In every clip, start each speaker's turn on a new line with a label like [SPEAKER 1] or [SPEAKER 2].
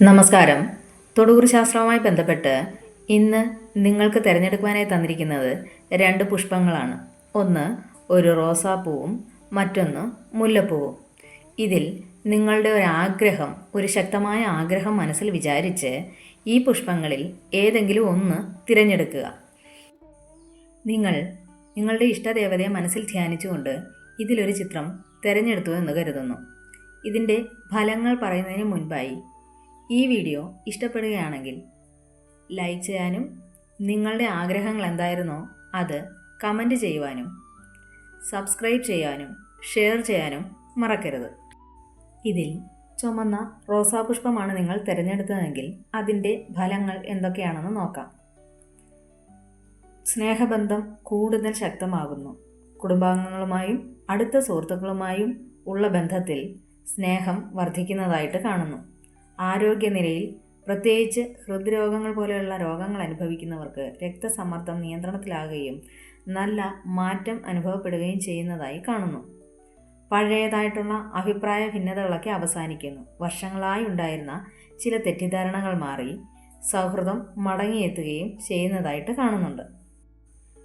[SPEAKER 1] നമസ്കാരം. തൊടുകുറി ശാസ്ത്രവുമായി ബന്ധപ്പെട്ട് ഇന്ന് നിങ്ങൾക്ക് തിരഞ്ഞെടുക്കുവാനായി തന്നിരിക്കുന്നത് രണ്ട് പുഷ്പങ്ങളാണ്. ഒന്ന് ഒരു റോസാപ്പൂവും മറ്റൊന്ന് മുല്ലപ്പൂവും. ഇതിൽ നിങ്ങളുടെ ഒരു ആഗ്രഹം ഒരു ശക്തമായ ആഗ്രഹം മനസ്സിൽ വിചാരിച്ച് ഈ പുഷ്പങ്ങളിൽ ഏതെങ്കിലും ഒന്ന് തിരഞ്ഞെടുക്കുക. നിങ്ങൾ നിങ്ങളുടെ ഇഷ്ടദേവതയെ മനസ്സിൽ ധ്യാനിച്ചുകൊണ്ട് ഇതിലൊരു ചിത്രം തിരഞ്ഞെടുത്തു എന്ന് കരുതുന്നു. ഇതിന്റെ ഫലങ്ങൾ പറയുന്നതിന് മുൻപായി ഈ വീഡിയോ ഇഷ്ടപ്പെടുകയാണെങ്കിൽ ലൈക്ക് ചെയ്യാനും നിങ്ങളുടെ ആഗ്രഹങ്ങൾ എന്തായിരുന്നോ അത് കമന്റ് ചെയ്യുവാനും സബ്സ്ക്രൈബ് ചെയ്യാനും ഷെയർ ചെയ്യാനും മറക്കരുത്. ഇതിൽ ചുമന്ന റോസാപുഷ്പമാണ് നിങ്ങൾ തിരഞ്ഞെടുത്തതെങ്കിൽ അതിന്റെ ഫലങ്ങൾ എന്തൊക്കെയാണെന്ന് നോക്കാം. സ്നേഹബന്ധം കൂടുതൽ ശക്തമാകുന്നു. കുടുംബാംഗങ്ങളുമായും അടുത്ത സുഹൃത്തുക്കളുമായും ഉള്ള ബന്ധത്തിൽ സ്നേഹം വർദ്ധിക്കുന്നതായിട്ട് കാണുന്നു. ആരോഗ്യനിലയിൽ പ്രത്യേകിച്ച് ഹൃദ്രോഗങ്ങൾ പോലെയുള്ള രോഗങ്ങൾ അനുഭവിക്കുന്നവർക്ക് രക്തസമ്മർദ്ദം നിയന്ത്രണത്തിലാകുകയും നല്ല മാറ്റം അനുഭവപ്പെടുകയും ചെയ്യുന്നതായി കാണുന്നു. പഴയതായിട്ടുള്ള അഭിപ്രായ ഭിന്നതകളൊക്കെ അവസാനിക്കുന്നു. വർഷങ്ങളായി ഉണ്ടായിരുന്ന ചില തെറ്റിദ്ധാരണകൾ മാറി സൗഹൃദം മടങ്ങിയെത്തുകയും ചെയ്യുന്നതായിട്ട് കാണുന്നുണ്ട്.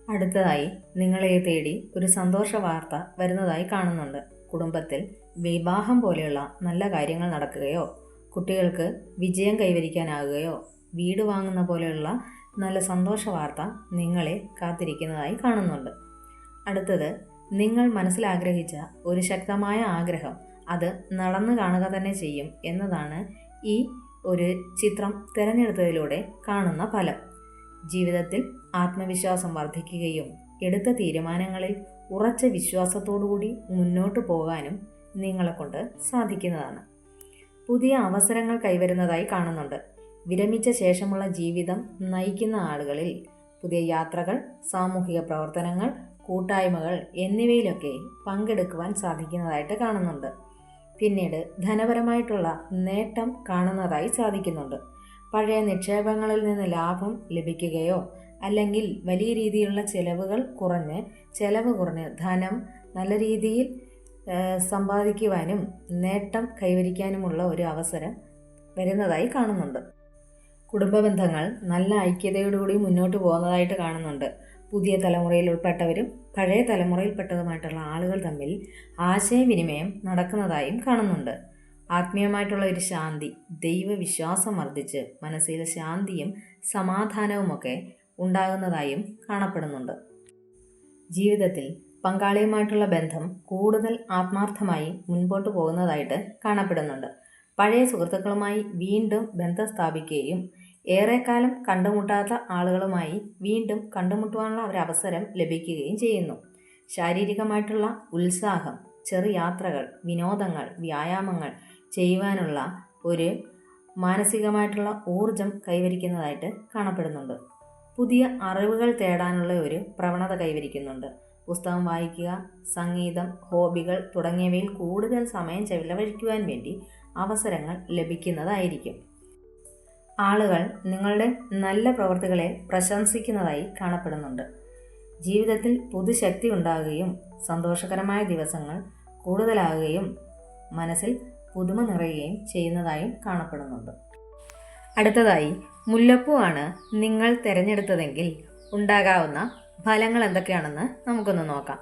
[SPEAKER 1] അടുത്തതായി നിങ്ങളെ തേടി ഒരു സന്തോഷ വാർത്ത വരുന്നതായി കാണുന്നുണ്ട്. കുടുംബത്തിൽ വിവാഹം പോലെയുള്ള നല്ല കാര്യങ്ങൾ നടക്കുകയോ കുട്ടികൾക്ക് വിജയം കൈവരിക്കാനാകുകയോ വീട് വാങ്ങുന്ന പോലെയുള്ള നല്ല സന്തോഷ വാർത്ത നിങ്ങളെ കാത്തിരിക്കുന്നതായി കാണുന്നുണ്ട്. അടുത്തത് നിങ്ങൾ മനസ്സിലാഗ്രഹിച്ച ഒരു ശക്തമായ ആഗ്രഹം അത് നടന്നു കാണുക തന്നെ ചെയ്യും എന്നതാണ് ഈ ഒരു ചിത്രം തിരഞ്ഞെടുത്തതിലൂടെ കാണുന്ന ഫലം. ജീവിതത്തിൽ ആത്മവിശ്വാസം വർദ്ധിക്കുകയും എടുത്ത തീരുമാനങ്ങളിൽ ഉറച്ച വിശ്വാസത്തോടുകൂടി മുന്നോട്ട് പോകാനും നിങ്ങളെക്കൊണ്ട് സാധിക്കുന്നതാണ്. പുതിയ അവസരങ്ങൾ കൈവരുന്നതായി കാണുന്നുണ്ട്. വിരമിച്ച ശേഷമുള്ള ജീവിതം നയിക്കുന്ന ആളുകളിൽ പുതിയ യാത്രകൾ സാമൂഹിക പ്രവർത്തനങ്ങൾ കൂട്ടായ്മകൾ എന്നിവയിലൊക്കെ പങ്കെടുക്കുവാൻ സാധിക്കുന്നതായിട്ട് കാണുന്നുണ്ട്. പിന്നീട് ധനപരമായിട്ടുള്ള നേട്ടം കാണുന്നതായി സാധിക്കുന്നുണ്ട്. പഴയ നിക്ഷേപങ്ങളിൽ നിന്ന് ലാഭം ലഭിക്കുകയോ അല്ലെങ്കിൽ വലിയ രീതിയിലുള്ള ചെലവുകൾ കുറഞ്ഞ് ചെലവ് കുറഞ്ഞ് ധനം നല്ല രീതിയിൽ സമ്പാദിക്കുവാനും നേട്ടം കൈവരിക്കാനുമുള്ള ഒരു അവസരം വരുന്നതായി കാണുന്നുണ്ട്. കുടുംബ ബന്ധങ്ങൾ നല്ല ഐക്യതയോടുകൂടി മുന്നോട്ട് പോകുന്നതായിട്ട് കാണുന്നുണ്ട്. പുതിയ തലമുറയിൽ ഉൾപ്പെട്ടവരും പഴയ തലമുറയിൽപ്പെട്ടതുമായിട്ടുള്ള ആളുകൾ തമ്മിൽ ആശയവിനിമയം നടക്കുന്നതായും കാണുന്നുണ്ട്. ആത്മീയമായിട്ടുള്ള ഒരു ശാന്തി ദൈവവിശ്വാസം വർദ്ധിച്ച് മനസ്സിൽ ശാന്തിയും സമാധാനവുമൊക്കെ ഉണ്ടാകുന്നതായും കാണപ്പെടുന്നുണ്ട്. ജീവിതത്തിൽ പങ്കാളിയുമായിട്ടുള്ള ബന്ധം കൂടുതൽ ആത്മാർത്ഥമായി മുൻപോട്ട് പോകുന്നതായിട്ട് കാണപ്പെടുന്നുണ്ട്. പഴയ സുഹൃത്തുക്കളുമായി വീണ്ടും ബന്ധം സ്ഥാപിക്കുകയും ഏറെക്കാലം കണ്ടുമുട്ടാത്ത ആളുകളുമായി വീണ്ടും കണ്ടുമുട്ടുവാനുള്ള ഒരവസരം ലഭിക്കുകയും ചെയ്യുന്നു. ശാരീരികമായിട്ടുള്ള ഉത്സാഹം ചെറു യാത്രകൾ വിനോദങ്ങൾ വ്യായാമങ്ങൾ ചെയ്യുവാനുള്ള ഒരു മാനസികമായിട്ടുള്ള ഊർജം കൈവരിക്കുന്നതായിട്ട് കാണപ്പെടുന്നുണ്ട്. പുതിയ അറിവുകൾ തേടാനുള്ള ഒരു പ്രവണത കൈവരിക്കുന്നുണ്ട്. പുസ്തകം വായിക്കുക സംഗീതം ഹോബികൾ തുടങ്ങിയവയിൽ കൂടുതൽ സമയം ചെലവഴിക്കുവാൻ വേണ്ടി അവസരങ്ങൾ ലഭിക്കുന്നതായിരിക്കും. ആളുകൾ നിങ്ങളുടെ നല്ല പ്രവൃത്തികളെ പ്രശംസിക്കുന്നതായി കാണപ്പെടുന്നുണ്ട്. ജീവിതത്തിൽ പുതുശക്തി ഉണ്ടാകുകയും സന്തോഷകരമായ ദിവസങ്ങൾ കൂടുതലാകുകയും മനസ്സിൽ പുതുമ നിറയുകയും ചെയ്യുന്നതായും കാണപ്പെടുന്നുണ്ട്. അടുത്തതായി മുല്ലപ്പൂ ആണ് നിങ്ങൾ തിരഞ്ഞെടുത്തതെങ്കിൽ ഉണ്ടാകാവുന്ന ഫലങ്ങൾ എന്തൊക്കെയാണെന്ന് നമുക്കൊന്ന് നോക്കാം.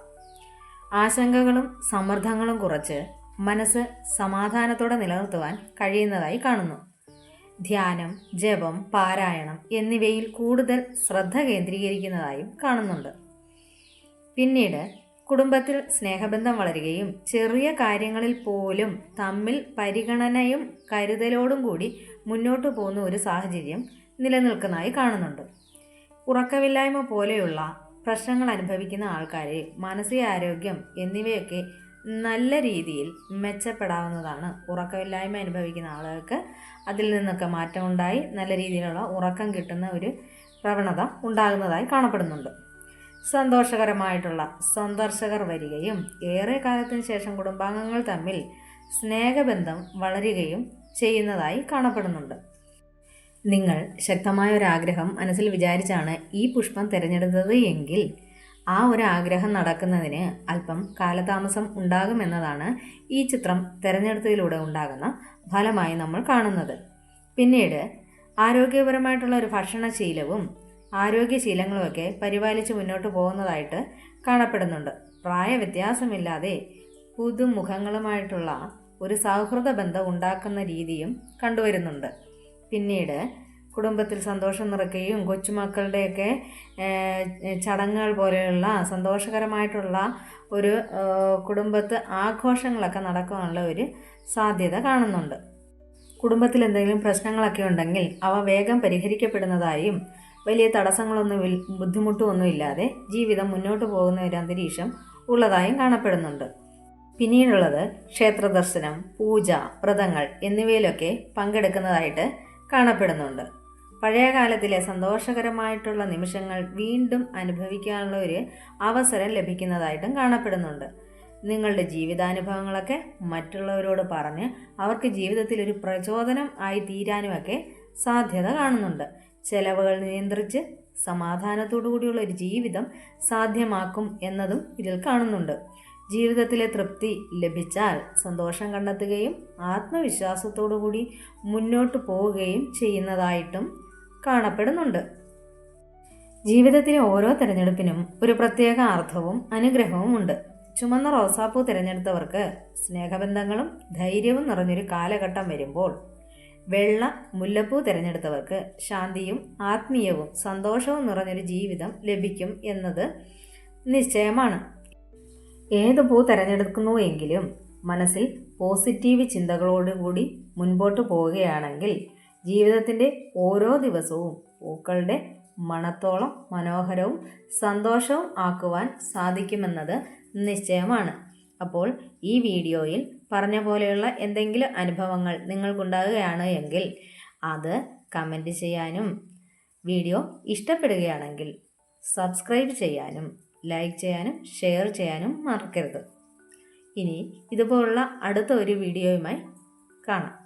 [SPEAKER 1] ആശങ്കകളും സമ്മർദ്ദങ്ങളും കുറച്ച് മനസ്സ് സമാധാനത്തോടെ നിലനിർത്തുവാൻ കഴിയുന്നതായി കാണുന്നു. ധ്യാനം ജപം പാരായണം എന്നിവയിൽ കൂടുതൽ ശ്രദ്ധ കേന്ദ്രീകരിക്കുന്നതായും കാണുന്നുണ്ട്. പിന്നീട് കുടുംബത്തിൽ സ്നേഹബന്ധം വളരുകയും ചെറിയ കാര്യങ്ങളിൽ പോലും തമ്മിൽ പരിഗണനയും കരുതലോടും കൂടി മുന്നോട്ട് പോകുന്ന ഒരു സാഹചര്യം നിലനിൽക്കുന്നതായി കാണുന്നുണ്ട്. ഉറക്കമില്ലായ്മ പോലെയുള്ള പ്രശ്നങ്ങൾ അനുഭവിക്കുന്ന ആൾക്കാരെ മാനസികാരോഗ്യം എന്നിവയൊക്കെ നല്ല രീതിയിൽ മെച്ചപ്പെടാവുന്നതാണ്. ഉറക്കമില്ലായ്മ അനുഭവിക്കുന്ന ആളുകൾക്ക് അതിൽ നിന്നൊക്കെ മാറ്റമുണ്ടായി നല്ല രീതിയിലുള്ള ഉറക്കം കിട്ടുന്ന ഒരു പ്രവണത ഉണ്ടാകുന്നതായി കാണപ്പെടുന്നുണ്ട്. സന്തോഷകരമായിട്ടുള്ള സന്ദർശകർ വരികയും ഏറെ കാലത്തിന് ശേഷം കുടുംബാംഗങ്ങൾ തമ്മിൽ സ്നേഹബന്ധം വളരുകയും ചെയ്യുന്നതായി കാണപ്പെടുന്നുണ്ട്. നിങ്ങൾ ശക്തമായ ഒരു ആഗ്രഹം മനസ്സിൽ വിചാരിച്ചാണ് ഈ പുഷ്പം തിരഞ്ഞെടുത്തത് എങ്കിൽ ആ ഒരു ആഗ്രഹം നടക്കുന്നതിന് അല്പം കാലതാമസം ഉണ്ടാകുമെന്നതാണ് ഈ ചിത്രം തിരഞ്ഞെടുത്തതിലൂടെ ഉണ്ടാകുന്ന ഫലമായി നമ്മൾ കാണുന്നത്. പിന്നീട് ആരോഗ്യപരമായിട്ടുള്ള ഒരു ഭക്ഷണശീലവും ആരോഗ്യശീലങ്ങളുമൊക്കെ പരിപാലിച്ച് മുന്നോട്ട് പോകുന്നതായിട്ട് കാണപ്പെടുന്നുണ്ട്. പ്രായവ്യത്യാസമില്ലാതെ പുതുമുഖങ്ങളുമായിട്ടുള്ള ഒരു സൗഹൃദ ബന്ധം ഉണ്ടാക്കുന്ന രീതിയും കണ്ടുവരുന്നുണ്ട്. പിന്നീട് കുടുംബത്തിൽ സന്തോഷം നിറയ്ക്കുകയും കൊച്ചുമക്കളുടെയൊക്കെ ചടങ്ങുകൾ പോലെയുള്ള സന്തോഷകരമായിട്ടുള്ള ഒരു കുടുംബത്ത് ആഘോഷങ്ങളൊക്കെ നടക്കാനുള്ള ഒരു സാധ്യത കാണുന്നുണ്ട്. കുടുംബത്തിൽ എന്തെങ്കിലും പ്രശ്നങ്ങളൊക്കെ ഉണ്ടെങ്കിൽ അവ വേഗം പരിഹരിക്കപ്പെടുന്നതായും വലിയ തടസ്സങ്ങളൊന്നും ബുദ്ധിമുട്ടുമൊന്നുമില്ലാതെ ജീവിതം മുന്നോട്ട് പോകുന്ന ഒരു അന്തരീക്ഷം ഉള്ളതായും കാണപ്പെടുന്നുണ്ട്. പിന്നീടുള്ളത് ക്ഷേത്രദർശനം പൂജ വ്രതങ്ങൾ എന്നിവയിലൊക്കെ പങ്കെടുക്കുന്നതായിട്ട് കാണപ്പെടുന്നുണ്ട്. പഴയ കാലത്തിലെ സന്തോഷകരമായിട്ടുള്ള നിമിഷങ്ങൾ വീണ്ടും അനുഭവിക്കാനുള്ള ഒരു അവസരം ലഭിക്കുന്നതായിട്ടും കാണപ്പെടുന്നുണ്ട്. നിങ്ങളുടെ ജീവിതാനുഭവങ്ങളൊക്കെ മറ്റുള്ളവരോട് പറഞ്ഞ് അവർക്ക് ജീവിതത്തിൽ ഒരു പ്രചോദനം ആയി തീരാനുമൊക്കെ സാധ്യത കാണുന്നുണ്ട്. ചെലവുകൾ നിയന്ത്രിച്ച് സമാധാനത്തോടു കൂടിയുള്ള ഒരു ജീവിതം സാധ്യമാക്കും എന്നതും ഇതിൽ കാണുന്നുണ്ട്. ജീവിതത്തിലെ തൃപ്തി ലഭിച്ചാൽ സന്തോഷം കണ്ടെത്തുകയും ആത്മവിശ്വാസത്തോടു കൂടി മുന്നോട്ട് പോവുകയും ചെയ്യുന്നതായിട്ടും കാണപ്പെടുന്നുണ്ട്. ജീവിതത്തിലെ ഓരോ തിരഞ്ഞെടുപ്പിനും ഒരു പ്രത്യേക അർത്ഥവും അനുഗ്രഹവും ഉണ്ട്. ചുമന്ന റോസാപ്പൂ തിരഞ്ഞെടുത്തവർക്ക് സ്നേഹബന്ധങ്ങളും ധൈര്യവും നിറഞ്ഞൊരു കാലഘട്ടം വരുമ്പോൾ വെള്ള മുല്ലപ്പൂ തിരഞ്ഞെടുത്തവർക്ക് ശാന്തിയും ആത്മീയവും സന്തോഷവും നിറഞ്ഞൊരു ജീവിതം ലഭിക്കും എന്നത് നിശ്ചയമാണ്. ഏത് പൂ തിരഞ്ഞെടുക്കുന്നു എങ്കിലും മനസ്സിൽ പോസിറ്റീവ് ചിന്തകളോടുകൂടി മുൻപോട്ട് പോവുകയാണെങ്കിൽ ജീവിതത്തിന്റെ ഓരോ ദിവസവും പൂക്കളുടെ മണത്തോളം മനോഹരവും സന്തോഷവും ആക്കുവാൻ സാധിക്കുമെന്നത് നിശ്ചയമാണ്. അപ്പോൾ ഈ വീഡിയോയിൽ പറഞ്ഞ പോലെയുള്ള എന്തെങ്കിലും അനുഭവങ്ങൾ നിങ്ങൾക്കുണ്ടാകുകയാണ് എങ്കിൽ അത് കമന്റ് ചെയ്യാനും വീഡിയോ ഇഷ്ടപ്പെടുകയാണെങ്കിൽ സബ്സ്ക്രൈബ് ചെയ്യാനും ലൈക്ക് ചെയ്യാനും ഷെയർ ചെയ്യാനും മറക്കരുത്. ഇനി ഇതുപോലുള്ള അടുത്ത ഒരു വീഡിയോയുമായി കാണാം.